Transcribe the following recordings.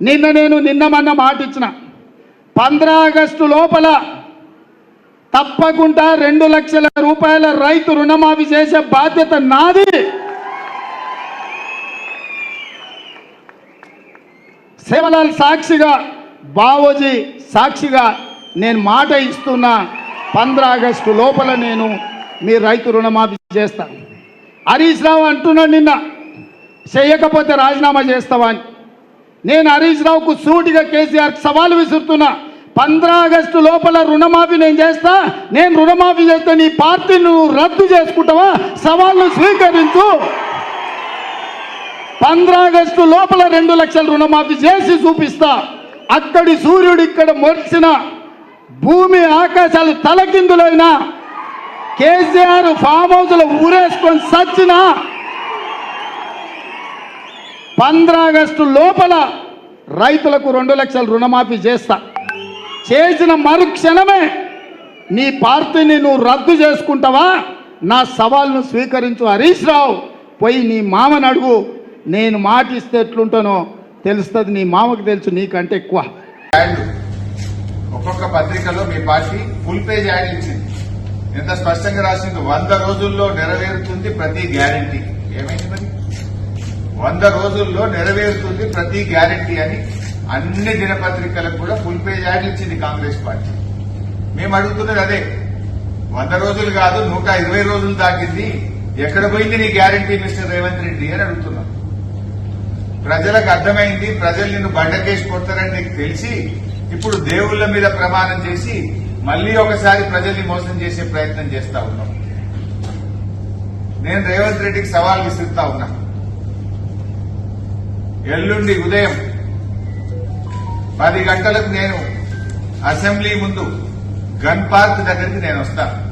నిన్న నేను నిన్న మొన్న మాట ఇచ్చిన. పంద్రా ఆగస్టు లోపల తప్పకుండా రెండు లక్షల రూపాయల రైతు రుణమాఫీ చేసే బాధ్యత నాది. సేవలాల్ సాక్షిగా బావోజీ సాక్షిగా నేను మాట ఇస్తున్నా పంద్రా ఆగస్టు లోపల నేను మీ రైతు రుణమాఫీ చేస్తాను హరీష్ రావు అంటున్నాడు నిన్న చేయకపోతే రాజీనామా చేస్తావా అని. నేను హరీష్ రావుకు సూటిగా కేసీఆర్ సవాల్ విసురుతున్నా. పంద్రా ఆగస్టు లోపల రుణమాఫీ నేను చేస్తా. నేను రుణమాఫీ చేస్తే నీ పార్టీ నువ్వు రద్దు చేసుకుంటావా? సవాల్ను స్వీకరించు. పంద్రా ఆగస్టు లోపల రెండు లక్షల రుణమాఫీ చేసి చూపిస్తా. అక్కడి సూర్యుడు ఇక్కడ మొరిచిన భూమి ఆకాశాలు తలకిందులైనా. కేసీఆర్ ఫామ్ హౌస్లో ఊరేసుకొని సచ్చినా ఆగస్టు లోపల రైతులకు రెండు లక్షల రుణమాఫీ చేస్తా. చేసిన మరుక్షణమే నీ పార్టీని నువ్వు రద్దు చేసుకుంటావా? నా సవాల్ను స్వీకరించు హరీష్ రావు. పోయి నీ మామని అడుగు. నేను మాట ఇస్తే ఎట్లుంటానో తెలుస్తుంది. నీ మామకు తెలుసు నీకంటే ఎక్కువ. ఒక్కొక్క పత్రికలో మీ పార్టీ ఫుల్ పేజ్ యాడ్ ఇచ్చింది. ఎంత స్పష్టంగా రాసింది. వంద రోజుల్లో నెరవేరుతుంది ప్రతి గ్యారంటీ. ఏమైంది మరి? వంద రోజుల్లో నెరవేరుతుంది ప్రతి గ్యారంటీ అని అన్ని దినపత్రికలకు కూడా ఫుల్ పేజ్ యాడ్ ఇచ్చింది కాంగ్రెస్ పార్టీ. మేము అడుగుతున్నది అదే. వంద రోజులు కాదు నూట ఇరవై రోజులు దాటింది. ఎక్కడ పోయింది నీ గ్యారంటీ మిస్టర్ రేవంత్ రెడ్డి అని అడుగుతున్నాం. ప్రజలకు అర్థమైంది ప్రజలు నిన్ను బండకేసి కొడతారని నీకు తెలిసి ఇప్పుడు దేవుళ్ళ మీద ప్రమాణం చేసి మళ్ళీ ఒకసారి ప్రజల్ని మోసం చేసే ప్రయత్నం చేస్తా ఉన్నాం. నేను రేవంత్ రెడ్డికి సవాల్ విసిరుతా ఉన్నా. ఎల్లుండి ఉదయం పది గంటలకు నేను అసెంబ్లీ ముందు గన్ పార్క్ దగ్గరికి నేను వస్తాను.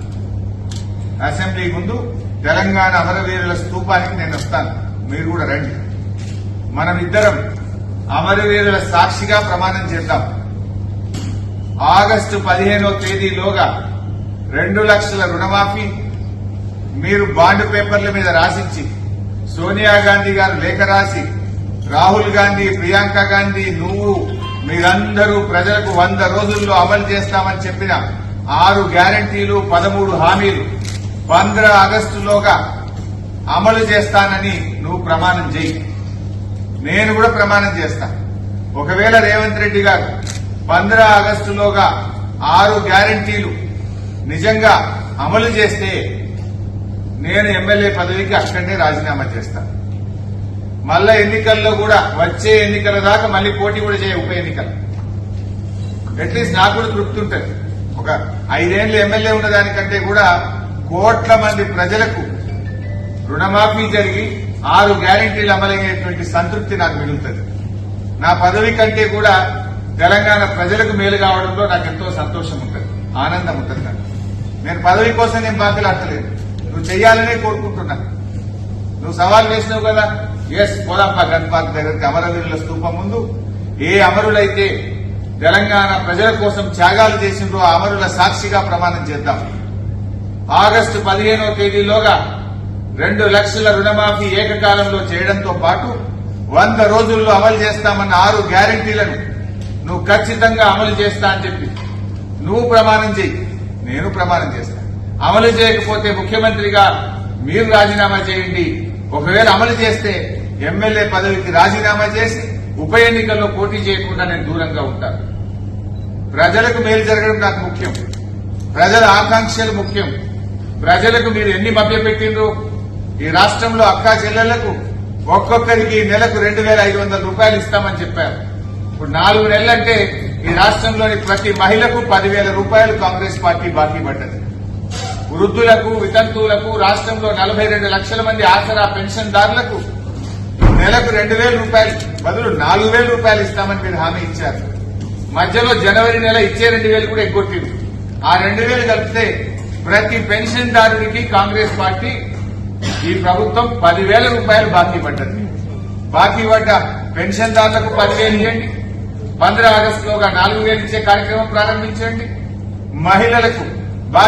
అసెంబ్లీ ముందు తెలంగాణ అమరవీరుల స్థూపానికి నేను వస్తాను. మీరు కూడా రండి. మనం ఇద్దరం అమరవీరుల సాక్షిగా ప్రమాణం చేద్దాం. ఆగస్టు పదిహేనో తేదీలోగా రెండు లక్షల రుణమాఫీ మీరు బాండ్ పేపర్ల మీద రాసిచ్చి సోనియా గాంధీ గారు లేఖ రాసి రాహుల్ గాంధీ ప్రియాంక గాంధీ నువ్వు మీరందరూ ప్రజలకు వంద రోజుల్లో అమలు చేస్తామని చెప్పిన ఆరు గ్యారంటీలు పదమూడు హామీలు పంద్ర ఆగస్టులోగా అమలు చేస్తానని నువ్వు ప్రమాణం చేయి నేను కూడా ప్రమాణం చేస్తా. ఒకవేళ రేవంత్ రెడ్డి గారు పంద్ర ఆగస్టులోగా ఆరు గ్యారంటీలు నిజంగా అమలు చేస్తే నేను ఎమ్మెల్యే పదవికి అక్కడనే రాజీనామా చేస్తాను మళ్ళా ఎన్నికల్లో కూడా వచ్చే ఎన్నికల దాకా మళ్ళీ పోటీ కూడా చేయ ఉప ఎన్నికలు. అట్లీస్ట్ నాకు కూడా తృప్తి ఉంటుంది. ఒక ఐదేళ్ళు ఎమ్మెల్యే ఉన్న దానికంటే కూడా కోట్ల మంది ప్రజలకు రుణమాఫీ జరిగి ఆరు గ్యారంటీలు అమలయ్యేటువంటి సంతృప్తి నాకు మిగులుతుంది. నా పదవి కంటే కూడా తెలంగాణ ప్రజలకు మేలు కావడంలో నాకు ఎంతో సంతోషం ఉంటుంది. ఆనందం ఉంటుంది నాకు. నేను పదవి కోసం నేను బాకలాడతలేదు నువ్వు చెయ్యాలనే కోరుకుంటున్నా. నువ్వు సవాల్ వేసినావు కదా ఎస్ పోదాంప గన్ పార్క్ దగ్గరికి. అమరవీరుల స్తూపం ముందు. ఏ అమరులైతే తెలంగాణ ప్రజల కోసం త్యాగాలు చేసిండ్రో ఆ అమరుల సాక్షిగా ప్రమాణం చేద్దాం. ఆగస్టు పదిహేనో తేదీలోగా రెండు లక్షల రుణమాఫీ ఏకకాలంలో చేయడంతో పాటు వంద రోజుల్లో అమలు చేస్తామన్న ఆరు గ్యారంటీలను నువ్వు ఖచ్చితంగా అమలు చేస్తా అని చెప్పి నువ్వు ప్రమాణం చేయి నేను ప్రమాణం చేస్తా. అమలు చేయకపోతే ముఖ్యమంత్రిగా మీరు రాజీనామా చేయండి. ఒకవేళ అమలు చేస్తే ఎమ్మెల్యే పదవికి రాజీనామా చేసి ఉప ఎన్నికల్లో పోటీ చేయకుండా నేను దూరంగా ఉంటాను. ప్రజలకు మేలు జరగడం నాకు ముఖ్యం. ప్రజల ఆకాంక్షలు ముఖ్యం. ప్రజలకు మీరు ఎన్ని మభ్యపెట్టిండ్రు ఈ రాష్ట్రంలో అక్కా చెల్లెలకు ఒక్కొక్కరికి నెలకు రెండు వేల ఐదు వందల రూపాయలు ఇస్తామని చెప్పారు. ఇప్పుడు నాలుగు నెలలంటే ఈ రాష్ట్రంలోని ప్రతి మహిళకు పదివేల రూపాయలు కాంగ్రెస్ పార్టీ బాకీ పడ్డది. వృద్ధులకు వితంతువులకు రాష్ట్రంలో నలభై రెండు లక్షల మంది ఆసరా పెన్షన్దారులకు నెలకు రెండు వేల రూపాయలు బదులు నాలుగు వేల రూపాయలు ఇస్తామని మీరు హామీ ఇచ్చారు. మధ్యలో జనవరి నెల ఇచ్చే రెండు వేలు కూడా ఎగ్గొట్టింది. ఆ రెండు వేలు కలిపితే ప్రతి పెన్షన్దారునికి కాంగ్రెస్ పార్టీ ఈ ప్రభుత్వం పదివేల రూపాయలు బాకీ పడ్డది. బాకీ పడ్డ పెన్షన్దారులకు పదివేలు ఇవ్వండి. పంద్ర ఆగస్టులోగా నాలుగు వేలు ఇచ్చే కార్యక్రమం ప్రారంభించండి. మహిళలకు